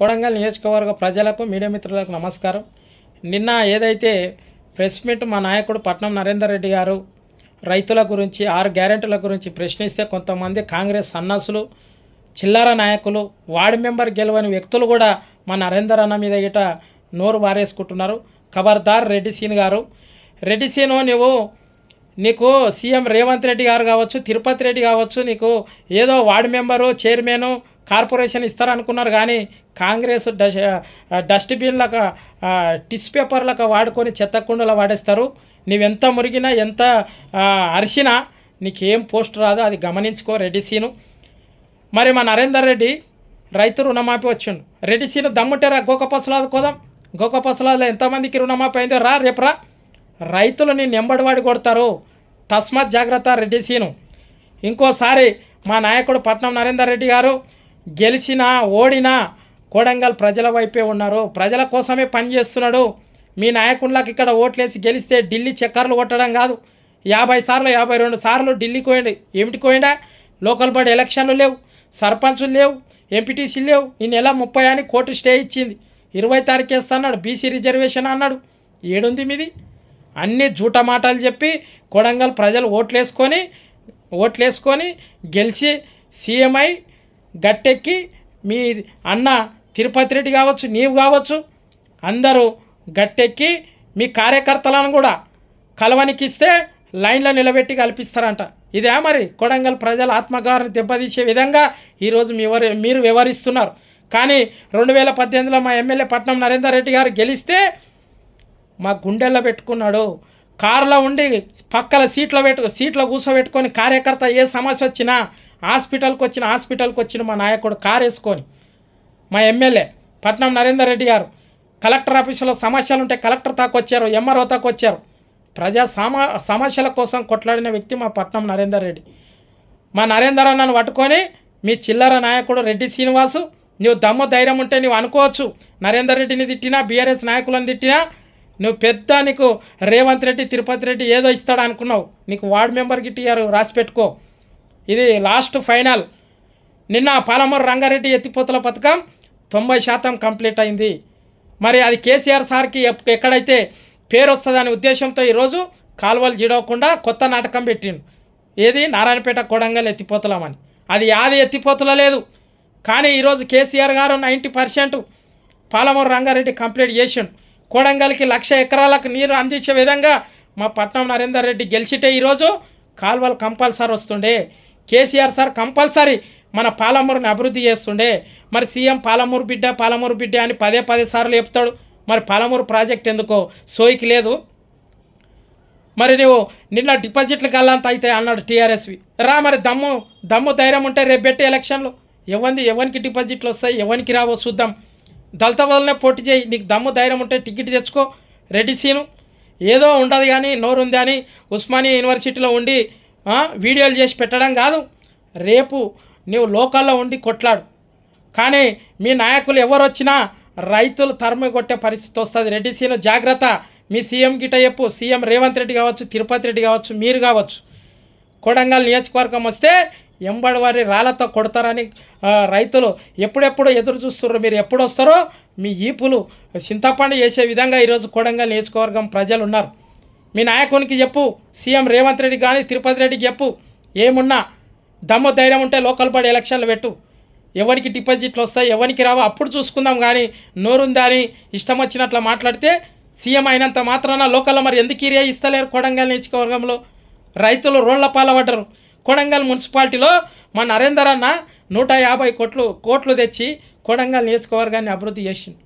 కొడంగల్ నియోజకవర్గ ప్రజలకు మీడియా మిత్రులకు నమస్కారం. నిన్న ఏదైతే ప్రెస్ మీట్ మా నాయకుడు పట్నం నరేందర్ రెడ్డి గారు రైతుల గురించి ఆరు గ్యారెంటీల గురించి ప్రశ్నిస్తే కొంతమంది కాంగ్రెస్ సన్నాసులు చిల్లర నాయకులు వార్డు మెంబర్ గెలవని వ్యక్తులు కూడా మా నరేందర్ అన్న మీద గిట నోరు వారేసుకుంటున్నారు. ఖబర్దార్ రెడ్డి సీన్ గారు. రెడ్డి సీను నువ్వు నీకు సీఎం రేవంత్ రెడ్డి గారు కావచ్చు తిరుపతి రెడ్డి కావచ్చు నీకు ఏదో వార్డు మెంబరు చైర్మను కార్పొరేషన్ ఇస్తారనుకున్నారు కానీ కాంగ్రెస్ డస్ డస్ట్బిన్లకు టిస్ పేపర్లకు వాడుకొని చెత్తకుండలో వాడేస్తారు. నీవెంత మురిగినా ఎంత అరిసినా నీకేం పోస్ట్ రాదో అది గమనించుకో రెడ్డిసీను మరి మా నరేందర్ రెడ్డి రైతు రుణమాఫీ వచ్చిండు. రెడ్డిసీను దమ్ముంటే రా గోక కోదాం. గోక ఎంతమందికి రుణమాఫీ అయిందో రా రేపు రా. రైతులు నేను ఎంబడివాడి కొడతారు. తస్మాత్ జాగ్రత్త రెడ్డిసీను ఇంకోసారి మా నాయకుడు పట్నం నరేందర్ రెడ్డి గారు గెలిచినా ఓడినా కోడంగల్ ప్రజల వైపే ఉన్నారు. ప్రజల కోసమే పనిచేస్తున్నాడు. మీ నాయకులకు ఇక్కడ ఓట్లేసి గెలిస్తే ఢిల్లీ చక్కర్లు కొట్టడం కాదు. యాభై సార్లు యాభై రెండు సార్లు ఢిల్లీకి పోయింది ఏమిటి పోయిండా లోకల్ బాడీ ఎలక్షన్లు లేవు. సర్పంచులు లేవు. ఎంపీటీసీ లేవు. ఈ నెల ముప్పై అని కోర్టు స్టే ఇచ్చింది. ఇరవై తారీఖు వేస్తాడు బీసీ రిజర్వేషన్ అన్నాడు. ఏడుంది మీది? అన్ని జూట మాటలు చెప్పి కొడంగల్ ప్రజలు ఓట్లేసుకొని ఓట్లేసుకొని గెలిచి సీఎంఐ గట్టెక్కి మీ అన్న తిరుపతి రెడ్డి కావచ్చు నీవు కావచ్చు అందరూ గట్టెక్కి మీ కార్యకర్తలను కూడా కలవనికిస్తే లైన్లో నిలబెట్టి కల్పిస్తారంట. ఇదే మరి కొడంగల్ ప్రజల ఆత్మగారిని దెబ్బతీసే విధంగా ఈరోజు మీ మీరు వివరిస్తున్నారు కానీ రెండు వేల పద్దెనిమిదిలో మా ఎమ్మెల్యే పట్నం నరేందర్ రెడ్డి గారు గెలిస్తే మా గుండెల్లో పెట్టుకున్నాడు. కారులో ఉండి పక్కల సీట్లో పెట్టు సీట్లో కూర్చోబెట్టుకొని కార్యకర్త ఏ సమస్య వచ్చినా హాస్పిటల్కి వచ్చిన హాస్పిటల్కి వచ్చిన మా నాయకుడు కారు వేసుకొని మా ఎమ్మెల్యే పట్నం నరేందర్ రెడ్డి గారు కలెక్టర్ ఆఫీసులో సమస్యలు ఉంటే కలెక్టర్ తాకు వచ్చారు ఎంఆర్ఓ తాకు వచ్చారు. ప్రజా సమా సమస్యల కోసం కొట్లాడిన వ్యక్తి మా పట్నం నరేందర్ రెడ్డి. మా నరేందర్ అన్నను పట్టుకొని మీ చిల్లర నాయకుడు రెడ్డి శ్రీనివాసు నువ్వు దమ్ము ధైర్యం ఉంటే నువ్వు అనుకోవచ్చు. నరేందర్ రెడ్డిని తిట్టినా బీఆర్ఎస్ నాయకులను తిట్టినా నువ్వు పెద్ద నీకు రేవంత్ రెడ్డి తిరుపతి రెడ్డి ఏదో ఇస్తాడు అనుకున్నావు. నీకు వార్డు మెంబర్కి ఇట్టియారు రాసి పెట్టుకో. ఇది లాస్ట్ ఫైనల్. నిన్న పాలమూరు రంగారెడ్డి ఎత్తిపోతల పథకం తొంభై శాతం కంప్లీట్ అయింది. మరి అది కేసీఆర్ సార్కి ఎక్కడైతే పేరు వస్తుందనే ఉద్దేశంతో ఈరోజు కాలువలు జీడవకుండా కొత్త నాటకం పెట్టిండు. ఏది? నారాయణపేట కొడంగల్ ఎత్తిపోతలమని. అది యాది ఎత్తిపోతల లేదు. కానీ ఈరోజు కేసీఆర్ గారు ninety percent Palamuru Rangareddy complete చేసిండు. కోడంగల్కి లక్ష ఎకరాలకు నీరు అందించే విధంగా మా పట్నం నరేందర్ రెడ్డి గెలిచితే ఈరోజు కాలువలు కంపల్సరీ వస్తుండే. కేసీఆర్ సార్ కంపల్సరీ మన పాలమూరుని అభివృద్ధి చేస్తుండే. మరి సీఎం పాలమూరు బిడ్డ పాలమూరు బిడ్డ అని పదే పదే సార్లు చెప్తాడు. మరి పాలమూరు ప్రాజెక్ట్ ఎందుకో? సోయికి లేదు. మరి నువ్వు నిన్న డిపాజిట్లు కల్లాంత అయితే అన్నాడు టీఆర్ఎస్వి. రా మరి దమ్ము దమ్ము ధైర్యం ఉంటే రేపు పెట్టి ఎలక్షన్లు. ఎవరిది ఎవరికి డిపాజిట్లు వస్తాయి ఎవరికి రావో చూద్దాం. దళిత వదలనే పోటీ చేయి నీకు దమ్ము ధైర్యం ఉంటే టికెట్ తెచ్చుకో. రెడ్డి సీను. ఏదో ఉండదు కానీ నోరుంది అని ఉస్మానియా యూనివర్సిటీలో ఉండి వీడియోలు చేసి పెట్టడం కాదు. రేపు నువ్వు లోకల్లో ఉండి కొట్లాడు. కానీ మీ నాయకులు ఎవరు వచ్చినా రైతులు తరిమి కొట్టే పరిస్థితి వస్తుంది. రెడ్డి సీను జాగ్రత్త. మీ సీఎం గిట చెప్పు. సీఎం రేవంత్ రెడ్డి కావచ్చు తిరుపతి రెడ్డి కావచ్చు మీరు కావచ్చు. కొడంగల్ నియోజకవర్గం వస్తే ఎంబడివారి రాళ్ళతో రాళ్ళతో కొడతారని రైతులు ఎప్పుడెప్పుడు ఎదురు చూస్తున్నారు మీరు ఎప్పుడు వస్తారో మీ ఈపులు చింతపండు చేసే విధంగా ఈరోజు కొడంగల్ నియోజకవర్గం ప్రజలు ఉన్నారు మీ నాయకునికి చెప్పు. సీఎం రేవంత్ రెడ్డి కానీ తిరుపతి రెడ్డికి చెప్పు. ఏమున్నా దమ్ము ధైర్యం ఉంటే లోకల్ బడి ఎలక్షన్లు పెట్టు. ఎవరికి డిపాజిట్లు వస్తాయి ఎవరికి రావో అప్పుడు చూసుకుందాం కానీ నోరుందా అని ఇష్టం వచ్చినట్లు మాట్లాడితే సీఎం అయినంత మాత్రాన లోకల్లో మరి ఎందుకు ఏరియా ఇస్తలేరు కొడంగల్ నియోజకవర్గంలో? రైతులు రోళ్ళ పాలబడ్డరు కొడంగల్ మున్సిపాలిటీలో మా నరేందర్ అన్న నూట యాభై కోట్లు కోట్లు తెచ్చి కొడంగల్ నియోజకవర్గాన్ని అభివృద్ధి చేసిండు.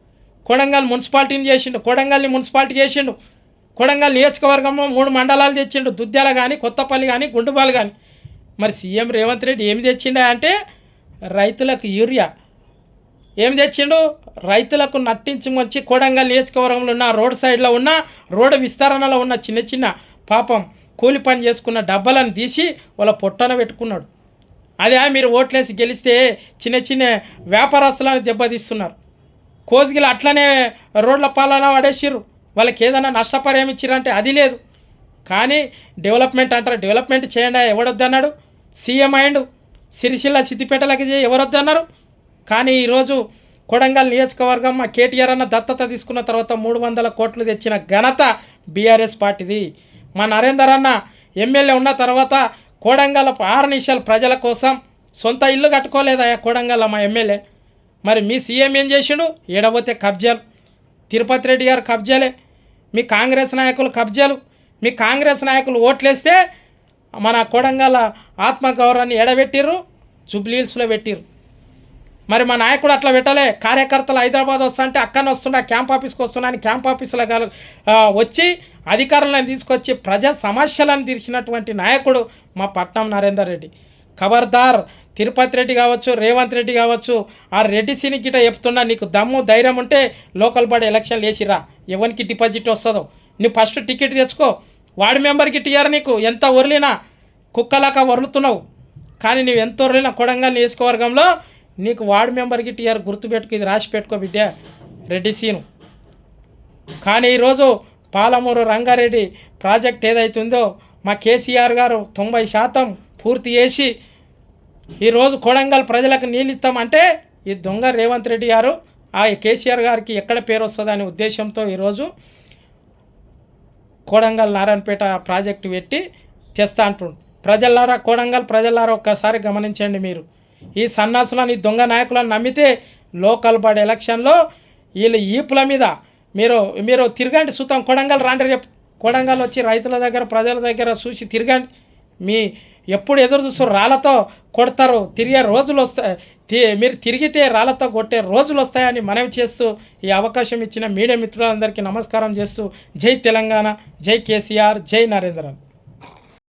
కొడంగల్ మున్సిపాలిటీని చేసిండు కొడంగల్ని మున్సిపాలిటీ చేసిండు. కొడంగల్ నియోజకవర్గంలో మూడు మండలాలు తెచ్చిండు దుద్యాల కానీ కొత్తపల్లి కానీ గుండుపాలు కానీ మరి సీఎం రేవంత్ రెడ్డి ఏమి తెచ్చిండా అంటే రైతులకు యూరియా. ఏమి తెచ్చిండు? రైతులకు నట్టించి వచ్చి కోడంగల్ నియోజకవర్గంలో ఉన్న రోడ్ సైడ్లో ఉన్న రోడ్డు విస్తరణలో ఉన్న చిన్న చిన్న పాపం కూలి పని చేసుకున్న డబ్బాలను తీసి వాళ్ళ పొట్టన పెట్టుకున్నాడు. అదే మీరు ఓట్లేసి గెలిస్తే చిన్న చిన్న వ్యాపారస్తులను దెబ్బతీస్తున్నారు. కోజిగిలు అట్లనే రోడ్ల పాలన పడేసిర్రు వాళ్ళకి ఏదైనా నష్టపరిహారం ఇచ్చిరంటే అది లేదు. కానీ డెవలప్మెంట్ అంటారు. డెవలప్మెంట్ చేయండి ఎవడొద్దన్నాడు సీఎం అయిండు సిరిసిల్ల సిద్దిపేటలకి చేయి ఎవరొద్దన్నారు కానీ ఈరోజు కొడంగల్ నియోజకవర్గం మా కేటీఆర్ అన్న దత్తత తీసుకున్న తర్వాత మూడు వందల కోట్లు తెచ్చిన ఘనత బీఆర్ఎస్ పార్టీది. మా నరేందర్ అన్న ఎమ్మెల్యే ఉన్న తర్వాత కోడంగల్ ఆరు నిమిషాలు ప్రజల కోసం సొంత ఇల్లు కట్టుకోలేదా కోడంగల్ మా ఎమ్మెల్యే. మరి మీ సీఎం ఏం చేసిండు? ఏడబోతే కబ్జాలు. తిరుపతి రెడ్డి గారు కబ్జాలే. మీ కాంగ్రెస్ నాయకులు కబ్జాలు మీ కాంగ్రెస్ నాయకులు ఓట్లేస్తే మన కొడంగల్ ఆత్మగౌరవాన్ని ఎడబెట్టిర్రు జుబ్లీహిల్స్లో పెట్టిర్రు. మరి మా నాయకుడు అట్లా పెట్టలే. కార్యకర్తలు హైదరాబాద్ వస్తుంటే అక్కడ వస్తున్నా క్యాంప్ ఆఫీస్కి వస్తున్నాను క్యాంప్ ఆఫీసులో వచ్చి అధికారులను తీసుకొచ్చి ప్రజా సమస్యలను తీర్చినటువంటి నాయకుడు మా పట్నం నరేందర్ రెడ్డి. ఖబర్దార్ తిరుపతి రెడ్డి కావచ్చు రేవంత్ రెడ్డి కావచ్చు ఆ రెడ్డి సీని గిట చెప్తున్నా నీకు దమ్ము ధైర్యం ఉంటే లోకల్ బాడీ ఎలక్షన్లు వేసిరా ఎవరికి డిపాజిట్ వస్తుందో. నువ్వు ఫస్ట్ టికెట్ తెచ్చుకో. వార్డు మెంబర్కి టిఆర్ నీకు ఎంత ఒరిలినా కుక్కలాగా వరులుతున్నావు కానీ నువ్వు ఎంత ఒరిలినా కొడంగల్ నియోజకవర్గంలో నీకు వార్డు మెంబర్కి టీఆర్ గుర్తుపెట్టుకు ఇది రాసి పెట్టుకో బిడ్డ రెడ్డి సీను. కానీ ఈరోజు పాలమూరు రంగారెడ్డి ప్రాజెక్ట్ ఏదైతుందో మా కేసీఆర్ గారు తొంభై శాతం పూర్తి చేసి ఈరోజు కొడంగల్ ప్రజలకు నీళ్ళు ఇస్తామంటే ఈ దొంగ రేవంత్ రెడ్డి గారు ఆ కేసీఆర్ గారికి ఎక్కడ పేరు వస్తుందనే ఉద్దేశంతో ఈరోజు కోడంగల్ నారాయణపేట ప్రాజెక్టు పెట్టి తెస్తా అంటుండు ప్రజలారా కోడంగల్ ప్రజలారా ఒక్కసారి గమనించండి మీరు. ఈ సన్నాసులను ఈ దొంగ నాయకులను నమ్మితే లోకల్ బాడీ ఎలక్షన్లో వీళ్ళు ఈపుల మీద మీరు మీరు తిరగండి సుతం. కొడంగల్ రాండి రేపు. కొడంగల్ వచ్చి రైతుల దగ్గర ప్రజల దగ్గర చూసి తిరగండి. మీ ఎప్పుడు ఎదురు చూస్తారు రాళ్ళతో కొడతారు తిరిగే రోజులు వస్తాయి. మీరు తిరిగితే రాళ్ళతో కొట్టే రోజులు వస్తాయని మనవి చేస్తూ ఈ అవకాశం ఇచ్చిన మీడియా మిత్రులందరికీ నమస్కారం చేస్తూ జై తెలంగాణ జై కేసీఆర్ జై నరేంద్రన్.